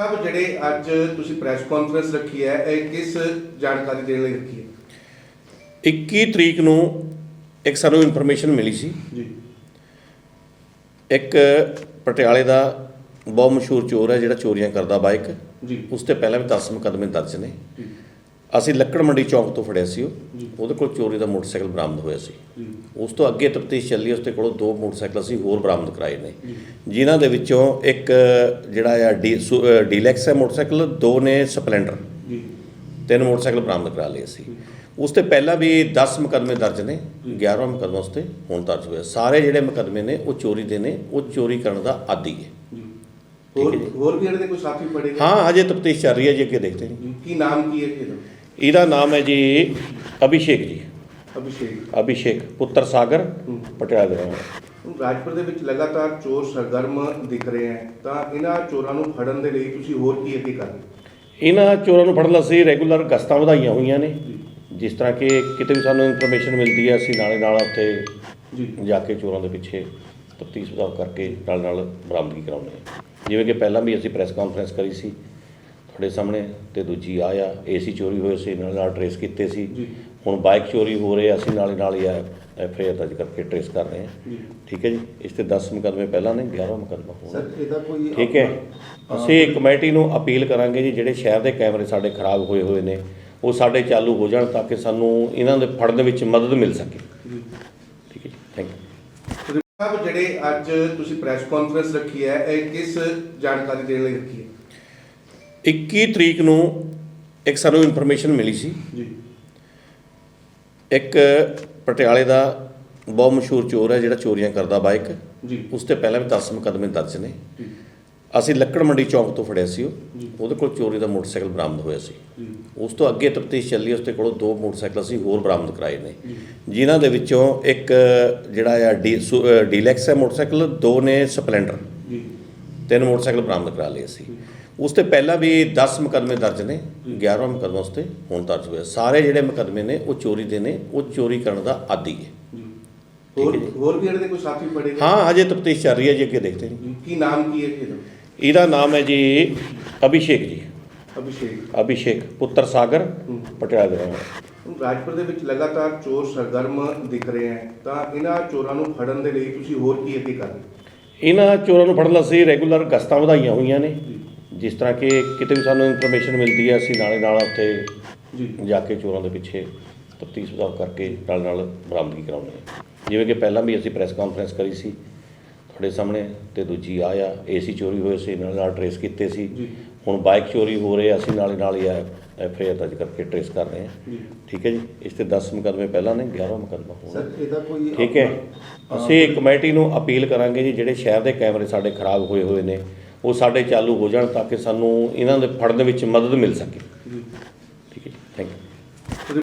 ਸਾਹਿਬ ਜਿਹੜੇ ਅੱਜ ਤੁਸੀਂ ਪ੍ਰੈਸ ਕਾਨਫਰੰਸ ਰੱਖੀ ਹੈ ਇਹ ਕਿਸ ਜਾਣਕਾਰੀ ਦੇਣ ਲਈ ਰੱਖੀ ਹੈ? 21 ਤਰੀਕ ਨੂੰ ਇੱਕ ਸਾਨੂੰ ਇਨਫੋਰਮੇਸ਼ਨ ਮਿਲੀ ਸੀ। ਜੀ। ਇੱਕ ਪਟਿਆਲੇ ਦਾ ਬਹੁਤ ਮਸ਼ਹੂਰ ਚੋਰ ਹੈ ਜਿਹੜਾ ਚੋਰੀਆਂ ਕਰਦਾ ਬਾਈਕ। ਜੀ। ਉਸ ਤੇ ਪਹਿਲਾਂ ਵੀ 10 ਮੁਕੱਦਮੇ ਦਰਜ ਨੇ। ਜੀ। ਅਸੀਂ ਲੱਕੜ ਮੰਡੀ ਚੌਂਕ ਤੋਂ ਫੜਿਆ ਸੀ ਉਹ। ਉਹਦੇ ਕੋਲ ਚੋਰੀ ਦਾ ਮੋਟਰਸਾਈਕਲ ਬਰਾਮਦ ਹੋਇਆ ਸੀ। ਉਸ ਤੋਂ ਅੱਗੇ ਤਫਤੀਸ਼ ਚੱਲੀ ਉਸ ਤੇ ਕੋਲੋਂ ਦੋ ਮੋਟਰਸਾਈਕਲ ਅਸੀਂ ਹੋਰ ਬਰਾਮਦ ਕਰਾਏ ਨੇ। ਜਿਨ੍ਹਾਂ ਦੇ ਵਿੱਚੋਂ ਇੱਕ ਜਿਹੜਾ ਆ ਡੀਲੈਕਸ ਹੈ ਮੋਟਰਸਾਈਕਲ ਦੋ ਨੇ ਸਪਲੈਂਡਰ। ਤਿੰਨ ਮੋਟਰਸਾਈਕਲ ਬਰਾਮਦ ਕਰਾ ਲਏ ਸੀ ਉਸ ਤੇ ਪਹਿਲਾਂ ਵੀ 10 ਮੁਕੱਦਮੇ ਦਰਜ ਨੇ 11ਵਾਂ ਮੁਕੱਦਮਾ ਉਸ ਤੇ ਹੁਣ ਦਰਜ ਹੋਇਆ ਸਾਰੇ ਜਿਹੜੇ ਮੁਕੱਦਮੇ ਨੇ ਉਹ ਚੋਰੀ ਦੇ ਨੇ ਉਹ ਚੋਰੀ ਕਰਨ ਦਾ ਆਦੀ ਹੈ। ਹੋਰ ਹੈ। ਹੋਰ ਵੀ ਇਹਨਾਂ ਦੇ ਕੋਈ ਸਾਥੀ ਪੜੇ ਹਾਂ ਅਜੇ ਤਫਤੀਸ਼ ਚੱਲ ਰਹੀ ਹੈ ਜੀ ਅੱਗੇ ਦੇਖਦੇ ਜੀ। ਕੀ ਨਾਮ ਕੀ ਹੈ ਇਹਦਾ? ਇਹਦਾ ਨਾਮ ਹੈ ਜੀ ਅਭਿਸ਼ੇਕ ਜੀ। ਅਭਿਸ਼ੇਕ। ਅਭਿਸ਼ੇਕ ਪੁੱਤਰ ਸਾਗਰ। ਪਟਿਆਲਾ ਦਾ ਰਾਜਪੁਰ ਦੇ ਵਿੱਚ ਲਗਾਤਾਰ ਚੋਰ ਸਰਗਰਮ ਦਿਖ ਰਹੇ ਹੈ ਤਾਂ ਇਹਨਾਂ ਚੋਰਾਂ ਨੂੰ ਫੜਨ ਦੇ ਲਈ ਤੁਸੀਂ ਹੋਰ ਕੀ ਅੱਗੇ ਕਰ ਰਹੇ ਹੋ? ਇਹਨਾਂ ਚੋਰਾਂ ਨੂੰ ਫੜਨ ਲਈ ਅਸੀਂ ਰੈਗੂਲਰ ਗਸ਼ਤਾਂ ਵਧਾਈਆਂ ਹੋਈਆਂ ਨੇ। ਜਿਸ ਤਰ੍ਹਾਂ ਕਿ ਕਿਤੇ ਵੀ ਸਾਨੂੰ ਇਨਫੋਰਮੇਸ਼ਨ ਮਿਲਦੀ ਹੈ ਅਸੀਂ ਨਾਲੇ ਨਾਲ ਉੱਥੇ ਜੀ। ਜਾ ਕੇ ਚੋਰਾਂ ਦੇ ਪਿੱਛੇ ਤਫਤੀਸ਼ ਵਧਾਓ ਕਰਕੇ ਨਾਲ ਨਾਲ ਬਰਾਮਦਗੀ ਕਰਾਉਂਦੇ ਹਾਂ। ਜਿਵੇਂ ਕਿ ਪਹਿਲਾਂ ਵੀ ਅਸੀਂ ਪ੍ਰੈਸ ਕਾਨਫਰੰਸ ਕਰੀ ਸੀ ਤੁਹਾਡੇ ਸਾਹਮਣੇ ਤੇ ਦੂਜੀ ਆ ਆ ਏਸੀ ਚੋਰੀ ਹੋਏ ਸੀ ਨਾਲ ਨਾਲ ਟਰੇਸ ਕੀਤੇ ਸੀ। ਹੁਣ ਬਾਈਕ ਚੋਰੀ ਹੋ ਰਹੇ ਅਸੀਂ ਨਾਲੇ ਨਾਲ ਹੀ ਐਫ ਆਈ ਆਰ ਦਰਜ ਕਰਕੇ ਟਰੇਸ ਕਰ ਰਹੇ ਹਾਂ ਠੀਕ ਹੈ ਜੀ? ਇਸ ਤੇ 10 ਮੁਕੱਦਮੇ ਪਹਿਲਾਂ ਨੇ 11ਵਾਂ ਮੁਕੱਦਮਾ ਹੁਣ ਸਰ ਇਹਦਾ ਕੋਈ ਠੀਕ ਹੈ? ਅਸੀਂ ਕਮੇਟੀ ਨੂੰ ਅਪੀਲ ਕਰਾਂਗੇ ਜੀ ਜਿਹੜੇ ਸ਼ਹਿਰ ਦੇ ਕੈਮਰੇ ਸਾਡੇ ਖਰਾਬ ਹੋਏ ਹੋਏ ਨੇ ਉਹ ਸਾਡੇ ਚਾਲੂ ਹੋ ਜਾਣ ਤਾਂ ਕਿ ਸਾਨੂੰ ਇਹਨਾਂ ਦੇ ਫੜਨ ਵਿੱਚ ਮਦਦ ਮਿਲ ਸਕੇ। ਠੀਕ ਹੈ ਜੀ? ਥੈਂਕ ਯੂ ਸਾਹਿਬ ਜਿਹੜੇ ਅੱਜ ਤੁਸੀਂ ਪ੍ਰੈਸ ਕਾਨਫਰੰਸ ਰੱਖੀ ਹੈ ਇਹ ਕਿਸ ਜਾਣਕਾਰੀ ਦੇਣ ਲਈ ਰੱਖੀ ਹੈ? 21 ਤਰੀਕ ਨੂੰ ਇੱਕ ਸਾਨੂੰ ਇਨਫੋਰਮੇਸ਼ਨ ਮਿਲੀ ਸੀ। ਜੀ। ਇੱਕ ਪਟਿਆਲੇ ਦਾ ਬਹੁਤ ਮਸ਼ਹੂਰ ਚੋਰ ਹੈ ਜਿਹੜਾ ਚੋਰੀਆਂ ਕਰਦਾ ਬਾਈਕ। ਜੀ। ਉਸ ਤੇ ਪਹਿਲਾਂ ਵੀ 10 ਮੁਕੱਦਮੇ ਦਰਜ ਨੇ। ਜੀ। ਅਸੀਂ ਲੱਕੜ ਮੰਡੀ ਚੌਂਕ ਤੋਂ ਫੜਿਆ ਸੀ ਉਹ। ਉਹਦੇ ਕੋਲ ਚੋਰੀ ਦਾ ਮੋਟਰਸਾਈਕਲ ਬਰਾਮਦ ਹੋਇਆ ਸੀ। ਉਸ ਤੋਂ ਅੱਗੇ ਤਫਤੀਸ਼ ਚੱਲੀ ਉਸ ਤੇ ਕੋਲੋਂ ਦੋ ਮੋਟਰਸਾਈਕਲ ਅਸੀਂ ਹੋਰ ਬਰਾਮਦ ਕਰਾਏ ਨੇ। ਜਿਨ੍ਹਾਂ ਦੇ ਵਿੱਚੋਂ ਇੱਕ ਜਿਹੜਾ ਆ ਡੀਲੈਕਸ ਹੈ ਮੋਟਰਸਾਈਕਲ ਦੋ ਨੇ ਸਪਲੈਂਡਰ। ਜੀ। ਤਿੰਨ ਮੋਟਰਸਾਈਕਲ ਬਰਾਮਦ ਕਰਾ ਲਏ ਸੀ ਉਸ ਤੇ ਪਹਿਲਾਂ ਵੀ 10 ਮੁਕੱਦਮੇ ਦਰਜ ਨੇ 11ਵਾਂ ਮੁਕੱਦਮਾ ਉਸ ਤੇ ਹੁਣ ਦਰਜ ਹੋਇਆ ਸਾਰੇ ਜਿਹੜੇ ਮੁਕੱਦਮੇ ਨੇ ਉਹ ਚੋਰੀ ਦੇ ਨੇ ਉਹ ਚੋਰੀ ਕਰਨ ਦਾ ਆਦੀ ਹੈ। ਹੋਰ ਹੈ ਜੀ। ਹੋਰ ਵੀ ਇਹਨਾਂ ਦੇ ਕੋਈ ਸਾਥੀ ਪੜੇ ਗਏ? ਹਾਂ ਅਜੇ ਤਫਤੀਸ਼ ਚੱਲ ਰਹੀ ਹੈ ਜੀ ਅੱਗੇ ਦੇਖਦੇ ਕੀ ਨਾਮ ਕੀ ਹੈ ਇਹਦਾ? ਇਹਦਾ ਨਾਮ ਹੈ ਜੀ ਅਭਿਸ਼ੇਕ ਜੀ। ਅਭਿਸ਼ੇਕ। ਅਭਿਸ਼ੇਕ ਪੁੱਤਰ ਸਾਗਰ। ਪਟਿਆਲਾ ਦਾ ਰਹਿਣ ਰਾਜਪੁਰ ਦੇ ਵਿੱਚ ਲਗਾਤਾਰ ਚੋਰ ਸਰਗਰਮ ਦਿਖ ਰਹੇ ਹੈ ਤਾਂ ਇਹਨਾਂ ਚੋਰਾਂ ਨੂੰ ਫੜਨ ਦੇ ਲਈ ਤੁਸੀਂ ਹੋਰ ਕੀ ਅੱਗੇ ਕਰ ਰਹੇ ਹੋ? ਇਹਨਾਂ ਚੋਰਾਂ ਨੂੰ ਫੜਨ ਲਈ ਰੈਗੂਲਰ ਗਸ਼ਤਾਂ ਵਧਾਈਆਂ ਹੋਈਆਂ ਨੇ। ਜਿਸ ਤਰ੍ਹਾਂ ਕਿ ਕਿਤੇ ਵੀ ਸਾਨੂੰ ਇਨਫੋਰਮੇਸ਼ਨ ਮਿਲਦੀ ਹੈ ਅਸੀਂ ਨਾਲੇ ਨਾਲ ਉੱਥੇ ਜੀ। ਜਾ ਕੇ ਚੋਰਾਂ ਦੇ ਪਿੱਛੇ ਤਫਤੀਸ਼ ਵਧਾਓ ਕਰਕੇ ਨਾਲ ਨਾਲ ਬਰਾਮਦਗੀ ਕਰਾਉਂਦੇ ਹਾਂ। ਜਿਵੇਂ ਕਿ ਪਹਿਲਾਂ ਵੀ ਅਸੀਂ ਪ੍ਰੈਸ ਕਾਨਫਰੰਸ ਕਰੀ ਸੀ ਤੁਹਾਡੇ ਸਾਹਮਣੇ ਤੇ ਦੂਜੀ ਆ ਆ ਏਸੀ ਚੋਰੀ ਹੋਏ ਸੀ ਨਾਲ ਨਾਲ ਟਰੇਸ ਕੀਤੇ ਸੀ। ਹੁਣ ਬਾਈਕ ਚੋਰੀ ਹੋ ਰਹੇ ਅਸੀਂ ਨਾਲੇ ਨਾਲ ਹੀ ਐਫ ਆਈ ਆਰ ਦਰਜ ਕਰਕੇ ਟਰੇਸ ਕਰ ਰਹੇ ਹਾਂ। ਠੀਕ ਹੈ ਜੀ? ਇਸ ਤੇ 10 ਮੁਕੱਦਮੇ ਪਹਿਲਾਂ ਨੇ 11ਵਾਂ ਮੁਕੱਦਮਾ ਹੁਣ ਸਰ ਇਹਦਾ ਕੋਈ ਠੀਕ ਹੈ। ਅਸੀਂ ਕਮੇਟੀ ਨੂੰ ਅਪੀਲ ਕਰਾਂਗੇ ਜੀ ਜਿਹੜੇ ਸ਼ਹਿਰ ਦੇ ਕੈਮਰੇ ਸਾਡੇ ਖਰਾਬ ਹੋਏ ਹੋਏ ਨੇ ਉਹ ਸਾਡੇ ਚਾਲੂ ਹੋ ਜਾਣ ਤਾਂ ਕਿ ਸਾਨੂੰ ਇਹਨਾਂ ਦੇ ਫੜਨ ਵਿੱਚ ਮਦਦ ਮਿਲ ਸਕੇ। ਠੀਕ ਹੈ ਥੈਂਕ ਯੂ